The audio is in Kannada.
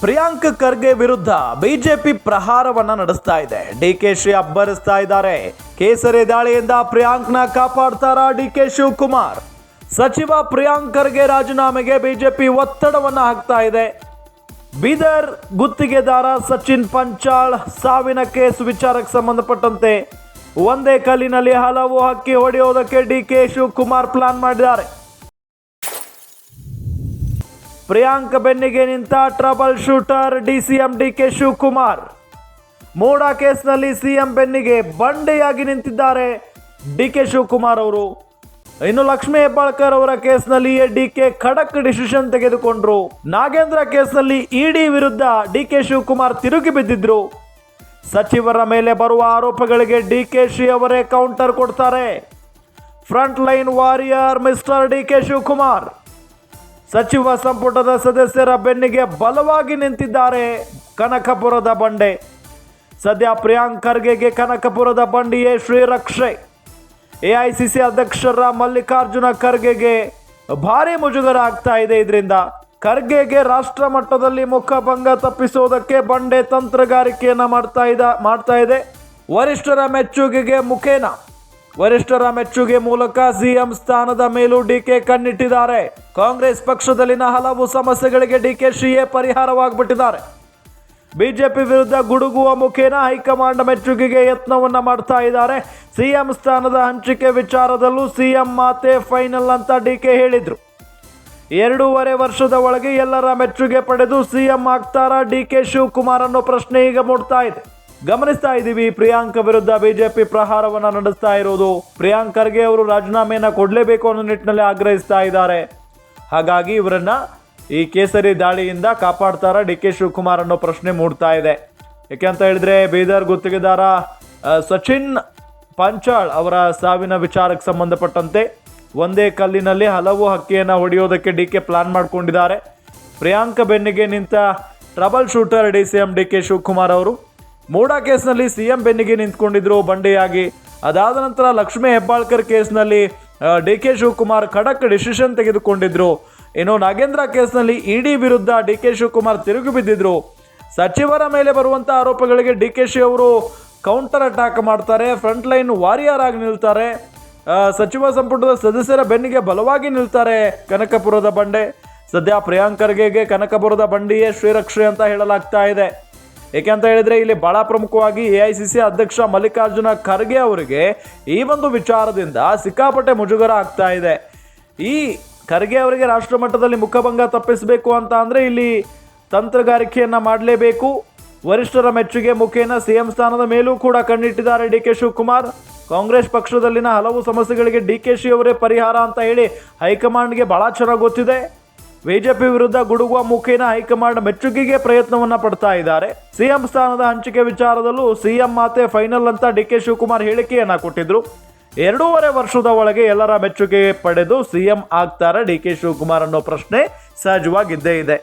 ಪ್ರಿಯಾಂಕ್ ಖರ್ಗೆ ವಿರುದ್ಧ ಬಿಜೆಪಿ ಪ್ರಹಾರವನ್ನ ನಡೆಸ್ತಾ ಇದೆ. ಡಿ ಕೆ ಶಿ ಅಬ್ಬರಿಸ್ತಾ ಇದ್ದಾರೆ. ಕೇಸರಿ ದಾಳಿಯಿಂದ ಪ್ರಿಯಾಂಕ್ನ ಕಾಪಾಡ್ತಾರ ಡಿಕೆ ಶಿವಕುಮಾರ್? ಸಚಿವ ಪ್ರಿಯಾಂಕ್ ಖರ್ಗೆ ರಾಜೀನಾಮೆಗೆ ಬಿಜೆಪಿ ಒತ್ತಡವನ್ನ ಹಾಕ್ತಾ ಇದೆ. ಬೀದರ್ ಗುತ್ತಿಗೆದಾರ ಸಚಿನ್ ಪಂಚಾಳ್ ಸಾವಿನ ಕೇಸ್ ವಿಚಾರಕ್ಕೆ ಸಂಬಂಧಪಟ್ಟಂತೆ ಒಂದೇ ಕಲ್ಲಿನಲ್ಲಿ ಹಲವು ಹಕ್ಕಿ ಹೊಡೆಯೋದಕ್ಕೆ ಡಿಕೆ ಶಿವಕುಮಾರ್ ಪ್ಲಾನ್ ಮಾಡಿದ್ದಾರೆ. ಪ್ರಿಯಾಂಕ್ ಬೆನ್ನಿಗೆ ನಿಂತ trouble shooter DCM DK Shivakumar. MUDA ಕೇಸ್ನಲ್ಲಿ ಸಿಎಂ ಬೆನ್ನಿಗೆ ಬಂಡೆಯಾಗಿ ನಿಂತಿದ್ದಾರೆ ಡಿ ಕೆ ಶಿವಕುಮಾರ್ ಅವರು. ಇನ್ನು ಲಕ್ಷ್ಮೀ ಹೆಬ್ಬಾಳ್ಕರ್ ಅವರ ಕೇಸ್ನಲ್ಲಿ ಡಿಕೆ ಖಡಕ್ ಡಿಸಿಷನ್ ತೆಗೆದುಕೊಂಡ್ರು. ನಾಗೇಂದ್ರ ಕೇಸ್ನಲ್ಲಿ ಇಡಿ ವಿರುದ್ಧ ಡಿ ಕೆ ಶಿವಕುಮಾರ್ ತಿರುಗಿ ಬಿದ್ದಿದ್ರು. ಸಚಿವರ ಮೇಲೆ ಬರುವ ಆರೋಪಗಳಿಗೆ ಡಿ ಕೆ ಶಿ ಅವರೇ ಕೌಂಟರ್ ಕೊಡ್ತಾರೆ. Front line warrior mister D K Shivakumar. ಸಚಿವ ಸಂಪುಟದ ಸದಸ್ಯರ ಬೆನ್ನಿಗೆ ಬಲವಾಗಿ ನಿಂತಿದ್ದಾರೆ ಕನಕಪುರದ ಬಂಡೆ. ಸದ್ಯ ಪ್ರಿಯಾಂಕ್ ಖರ್ಗೆಗೆ ಕನಕಪುರದ ಬಂಡಿಯೇ ಶ್ರೀರಕ್ಷೆ. ಎಐಸಿಸಿ ಅಧ್ಯಕ್ಷರ ಮಲ್ಲಿಕಾರ್ಜುನ ಖರ್ಗೆಗೆ ಭಾರಿ ಮುಜುಗರ ಆಗ್ತಾ ಇದೆ ಇದರಿಂದ ಖರ್ಗೆಗೆ ರಾಷ್ಟ್ರ ಮಟ್ಟದಲ್ಲಿ ಮುಖಭಂಗ ತಪ್ಪಿಸೋದಕ್ಕೆ ಬಂಡೆ ತಂತ್ರಗಾರಿಕೆಯನ್ನು ಮಾಡ್ತಾ ಇದ, ಮಾಡ್ತಾ ಇದೆ. ವರಿಷ್ಠರ ಮೆಚ್ಚುಗೆಗೆ ಮುಖೇನ. ವರಿಷ್ಠರ ಮೆಚ್ಚುಗೆ ಮೂಲಕ ಸಿಎಂ ಸ್ಥಾನದ ಮೇಲೂ ಡಿಕೆ ಕಣ್ಣಿಟ್ಟಿದ್ದಾರೆ. ಕಾಂಗ್ರೆಸ್ ಪಕ್ಷದಲ್ಲಿನ ಹಲವು ಸಮಸ್ಯೆಗಳಿಗೆ ಡಿಕೆಶಿಯೇ ಪರಿಹಾರವಾಗ್ಬಿಟ್ಟಿದ್ದಾರೆ. ಬಿಜೆಪಿ ವಿರುದ್ಧ ಗುಡುಗುವ ಮುಖೇನ ಹೈಕಮಾಂಡ್ ಮೆಚ್ಚುಗೆಗೆ ಯತ್ನವನ್ನ ಮಾಡ್ತಾ ಇದ್ದಾರೆ. ಸಿಎಂ ಸ್ಥಾನದ ಹಂಚಿಕೆ ವಿಚಾರದಲ್ಲೂ ಸಿಎಂ ಮಾತೆ ಫೈನಲ್ ಅಂತ ಡಿಕೆ ಹೇಳಿದ್ರು. ಎರಡೂವರೆ ವರ್ಷದ ಒಳಗೆ ಎಲ್ಲರ ಮೆಚ್ಚುಗೆ ಪಡೆದು ಸಿಎಂ ಆಗ್ತಾರಾ ಡಿಕೆ ಶಿವಕುಮಾರ್ ಅನ್ನೋ ಪ್ರಶ್ನೆ ಈಗ ಮೂಡ್ತಾ ಇದೆ. ಗಮನಿಸ್ತಾ ಇದ್ದೀವಿ, ಪ್ರಿಯಾಂಕ ವಿರುದ್ಧ ಬಿಜೆಪಿ ಪ್ರಹಾರವನ್ನ ನಡೆಸ್ತಾ ಇರೋದು. ಪ್ರಿಯಾಂಕರ್ಗೆ ಅವರು ರಾಜೀನಾಮೆಯನ್ನ ಕೊಡಲೇಬೇಕು ಅನ್ನೋ ನಿಟ್ಟಿನಲ್ಲಿ ಆಗ್ರಹಿಸ್ತಾ ಇದ್ದಾರೆ. ಹಾಗಾಗಿ ಇವರನ್ನ ಈ ಕೇಸರಿ ದಾಳಿಯಿಂದ ಕಾಪಾಡ್ತಾರ ಡಿ ಕೆ ಶಿವಕುಮಾರ್ ಅನ್ನೋ ಪ್ರಶ್ನೆ ಮೂಡ್ತಾ ಇದೆ. ಯಾಕೆ ಅಂತ ಹೇಳಿದ್ರೆ ಬೀದರ್ ಗುತ್ತಿಗೆದಾರ ಸಚಿನ್ ಪಂಚಾಳ್ ಅವರ ಸಾವಿನ ವಿಚಾರಕ್ಕೆ ಸಂಬಂಧಪಟ್ಟಂತೆ ಒಂದೇ ಕಲ್ಲಿನಲ್ಲಿ ಹಲವು ಹಕ್ಕಿಯನ್ನು ಹೊಡೆಯೋದಕ್ಕೆ ಡಿ ಕೆ ಪ್ಲಾನ್ ಮಾಡ್ಕೊಂಡಿದ್ದಾರೆ. ಪ್ರಿಯಾಂಕ ಬೆನ್ನಿಗೆ ನಿಂತ trouble shooter D C M D K Shivakumar ಅವರು. ಮೂಡಾ ಕೇಸ್ನಲ್ಲಿ ಸಿಎಂ ಬೆನ್ನಿಗೆ ನಿಂತ್ಕೊಂಡಿದ್ರು ಬಂಡೆಯಾಗಿ. ಅದಾದ ನಂತರ ಲಕ್ಷ್ಮೀ ಹೆಬ್ಬಾಳ್ಕರ್ ಕೇಸ್ನಲ್ಲಿ ಡಿ ಕೆ ಶಿವಕುಮಾರ್ ಖಡಕ್ ಡಿಸಿಷನ್ ತೆಗೆದುಕೊಂಡಿದ್ರು. ಇನ್ನು ನಾಗೇಂದ್ರ ಕೇಸ್ನಲ್ಲಿ ಇಡಿ ವಿರುದ್ಧ ಡಿ ಕೆ ಶಿವಕುಮಾರ್ ತಿರುಗಿ ಬಿದ್ದಿದ್ರು. ಸಚಿವರ ಮೇಲೆ ಬರುವಂಥ ಆರೋಪಗಳಿಗೆ ಡಿ ಕೆ ಶಿ ಅವರು ಕೌಂಟರ್ ಅಟ್ಯಾಕ್ ಮಾಡ್ತಾರೆ ಫ್ರಂಟ್ ಲೈನ್ ವಾರಿಯರ್ ಆಗಿ ನಿಲ್ತಾರೆ. ಸಚಿವ ಸಂಪುಟದ ಸದಸ್ಯರ ಬೆನ್ನಿಗೆ ಬಲವಾಗಿ ನಿಲ್ತಾರೆ ಕನಕಪುರದ ಬಂಡೆ. ಸದ್ಯ ಪ್ರಿಯಾಂಕರ್ಗೆ ಕನಕಪುರದ ಬಂಡಿಯೇ ಶ್ರೀರಕ್ಷೆ ಅಂತ ಹೇಳಲಾಗ್ತಾ ಇದೆ. ಏಕೆ ಅಂತ ಹೇಳಿದ್ರೆ ಇಲ್ಲಿ ಬಹಳ ಪ್ರಮುಖವಾಗಿ ಎ ಐ ಸಿ ಸಿ ಅಧ್ಯಕ್ಷ ಮಲ್ಲಿಕಾರ್ಜುನ ಖರ್ಗೆ ಅವರಿಗೆ ಈ ಒಂದು ವಿಚಾರದಿಂದ ಸಿಕ್ಕಾಪಟ್ಟೆ ಮುಜುಗರ ಆಗ್ತಾ ಇದೆ. ಈ ಖರ್ಗೆ ಅವರಿಗೆ ರಾಷ್ಟ್ರ ಮಟ್ಟದಲ್ಲಿ ಮುಖಭಂಗ ತಪ್ಪಿಸಬೇಕು ಅಂತ ಅಂದರೆ ಇಲ್ಲಿ ತಂತ್ರಗಾರಿಕೆಯನ್ನ ಮಾಡಲೇಬೇಕು. ವರಿಷ್ಠರ ಮೆಚ್ಚುಗೆ ಮುಖೇನ ಸಿಎಂ ಸ್ಥಾನದ ಮೇಲೂ ಕೂಡ ಕಣ್ಣಿಟ್ಟಿದ್ದಾರೆ ಡಿ ಕೆ ಶಿವಕುಮಾರ್. ಕಾಂಗ್ರೆಸ್ ಪಕ್ಷದಲ್ಲಿನ ಹಲವು ಸಮಸ್ಯೆಗಳಿಗೆ ಡಿ ಕೆ ಶಿ ಅವರೇ ಪರಿಹಾರ ಅಂತ ಹೇಳಿ ಹೈಕಮಾಂಡ್ಗೆ ಬಹಳ ಚೆನ್ನಾಗಿ ಗೊತ್ತಿದೆ. ಬಿಜೆಪಿ ವಿರುದ್ಧ ಗುಡುಗುವ ಮುಖೇನ ಹೈಕಮಾಂಡ್ ಮೆಚ್ಚುಗೆಗೆ ಪ್ರಯತ್ನವನ್ನ ಪಡ್ತಾ ಇದ್ದಾರೆ. ಸಿಎಂ ಸ್ಥಾನದ ಹಂಚಿಕೆ ವಿಚಾರದಲ್ಲೂ ಸಿಎಂ ಮಾತೆ ಫೈನಲ್ ಅಂತ ಡಿ ಕೆ ಶಿವಕುಮಾರ್ ಹೇಳಿಕೆಯನ್ನ ಕೊಟ್ಟಿದ್ರು. ಎರಡೂವರೆ ವರ್ಷದ ಒಳಗೆ ಎಲ್ಲರ ಮೆಚ್ಚುಗೆ ಪಡೆದು ಸಿಎಂ ಆಗ್ತಾರೆ ಡಿ ಕೆ ಶಿವಕುಮಾರ್ ಅನ್ನೋ ಪ್ರಶ್ನೆ ಸಹಜವಾಗಿದ್ದೇ ಇದೆ.